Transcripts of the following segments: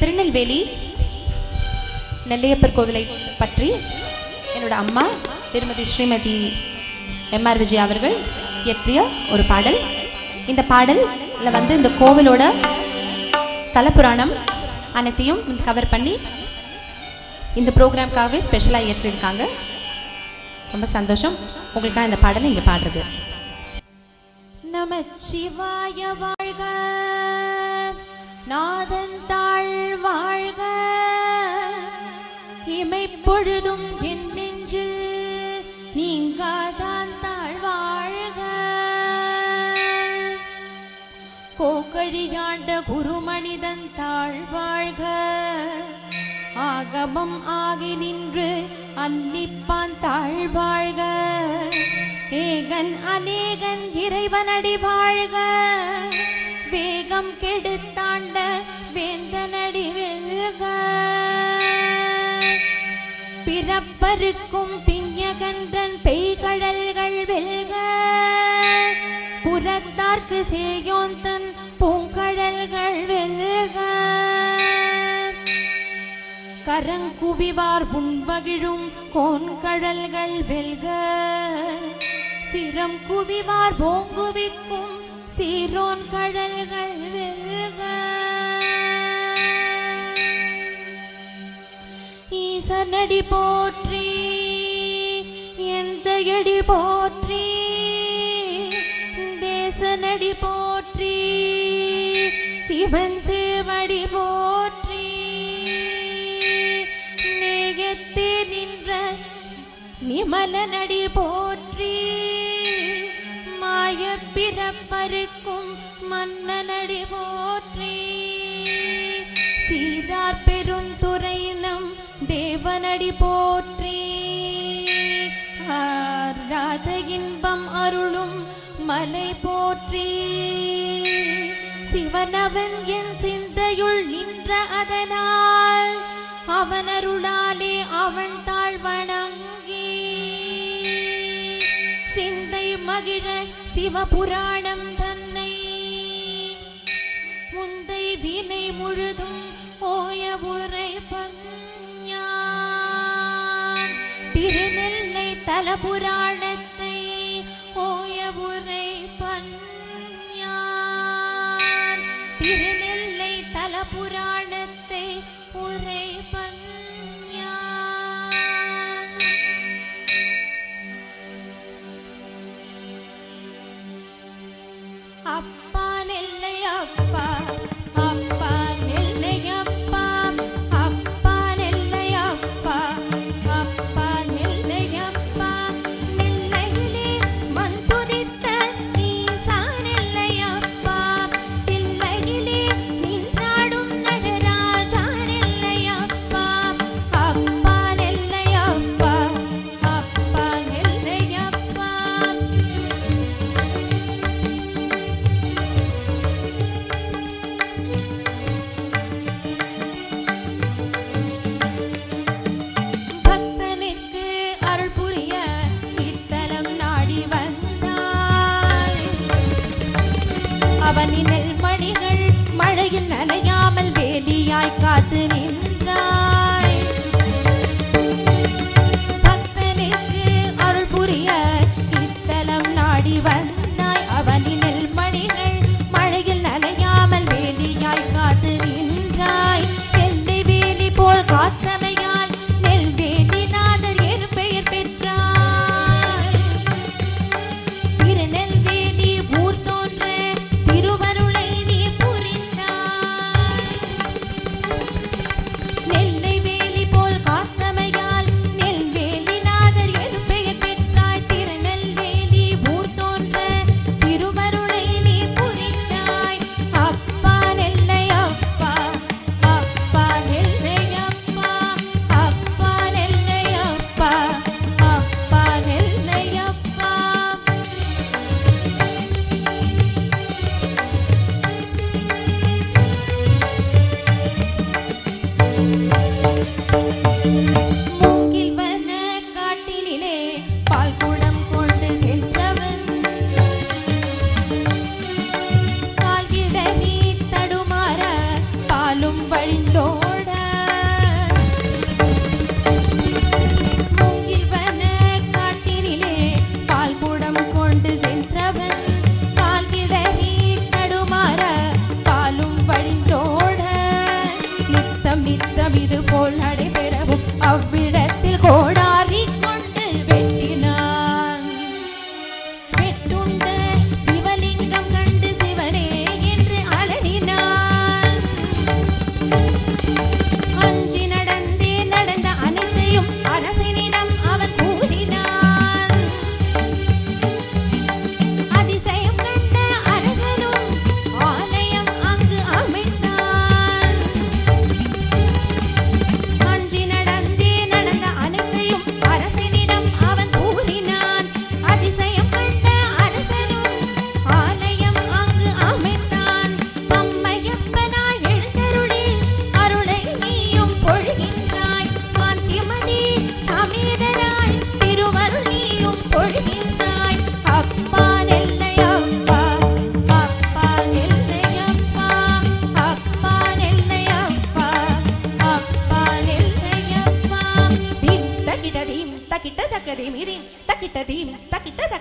திருநெல்வேலி நெல்லையப்பர் கோவிலை பற்றி என்னோட அம்மா திருமதி ஸ்ரீமதி எம்ஆர் விஜய் அவர்கள் இயற்றிய ஒரு பாடல். இந்த பாடலில் வந்து இந்த கோவிலோட தலப்புராணம் அனைத்தையும் கவர் பண்ணி இந்த ப்ரோக்ராம்க்காகவே ஸ்பெஷலாக இயற்றியிருக்காங்க ரொம்ப சந்தோஷம். உங்களுக்காக இந்த பாடலை இங்கே பாடுறது. நமச்சிவாய வாழ்க. நாதன் வாழ்க. இமைப்பொழுதும் என் நெஞ்சு நீங்காதான் தாழ் வாழ்க. கோக்கழியாண்ட குருமனிதன் தாழ் வாழ்க. ஆகமம் ஆகி நின்று அன்னிப்பான் தாழ் வாழ்க. ஏகன் அநேகன் இறைவனடி வாழ்க. வேகம் கெடுத்தாண்ட பிறப்பருக்கும் பிஞகன்றன் பெய்கடல்கள் வெல்க. புறத்தார்க்கு சேயோந்தன் பூங்கடல்கள் வெல்க. கரங்குவிவார் புண்பகிழும் கோன்கடல்கள் வெல்க. சிரம் குவிவார் போங்குவிக்கும் சீரோன் கடல்கள் வெல்க. ஈசனடி போற்றி எந்த எடி போற்றி தேசனடி போற்றி சிவன் சேவடி போற்றி. நேயத்தே நின்ற நிமலனடி போற்றி மாய பிறப்பருக்கும் மன்னனடி போற்றி. சீதார் பெருந்துறையினம் தேவனடி போற்றி. ஆராத இன்பம் அருளும் மலை போற்றி. சிவனவன் என் சிந்தையுள் நின்ற அதனால் அவனருளாலே அவன் தாழ் வணங்கி. சிந்தை மகிழ சிவபுராணம் தன்னை. முந்தை வினை முழுதும் ஓய உரை பங்கு தலபுராணத்தை ஓய உரை பஞ்ஞான்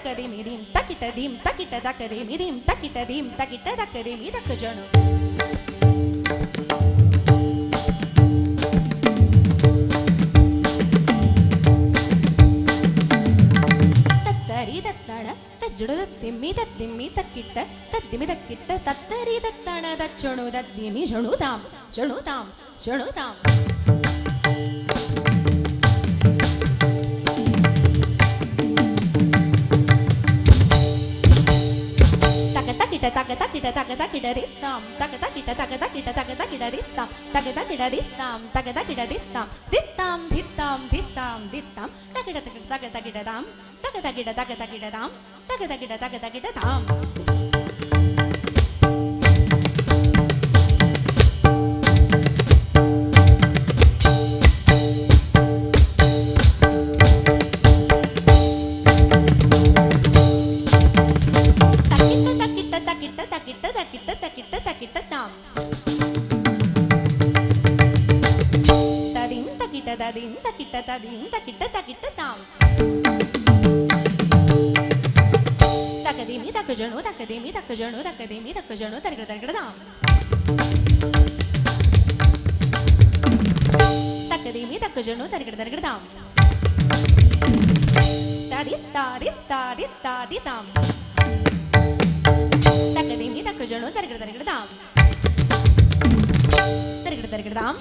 దక్కది మిదిం తకిట దీం తకిట దక్కది మిదిం తకిట దీం తకిట దక్కది మీ దక్కజను ಜುಡದ ತಿಮ್ಮಿ ದಿಮ್ಮಿ ತಕ್ಕಿಟ್ಟ ತದ್ದಿಮಿ ದಕ್ಕಿಟ್ಟ ತತ್ತರಿ ದತ್ತಣ ದಚ್ಚಣು ದದ್ದಿಮಿ ಜಣುದಾಂ ಜಣುದಾಂ ಜಣುದಾಂ தகத கிடரி தாம் தகத கிட தகத கிட தகத கிடரி தாம் தகத கிடரி தாம் தகத கிடரி தாம் தித்தாம் தித்தாம் தித்தாம் தித்தாம் தகிட தகிட தகத கிடதாம் தகத கிட தகத கிடதாம் தகத கிட தகத கிடதாம் దక్క జణు దక్క దేమి దక్క జణు దక్క దేమి దక్క జణు తరగడ తరగడదాం దక్క దేమి దక్క జణు తరగడ తరగడదాం తాడి తాడి తాడి తాడి తాం దక్క దేమి దక్క జణు తరగడ తరగడదాం తరగడ తరగడదాం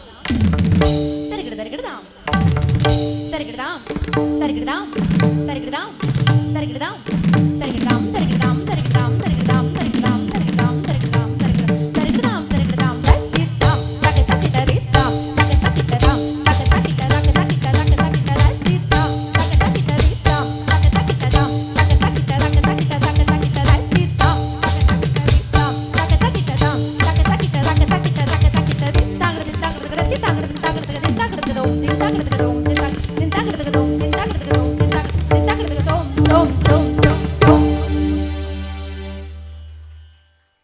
తరగడ తరగడదాం தருகிறதாம் தருகிறதாம் தருகிறதாம் தருகிறதாம் தருகிறதாம் தருகிறதாம் தருகிறதாம்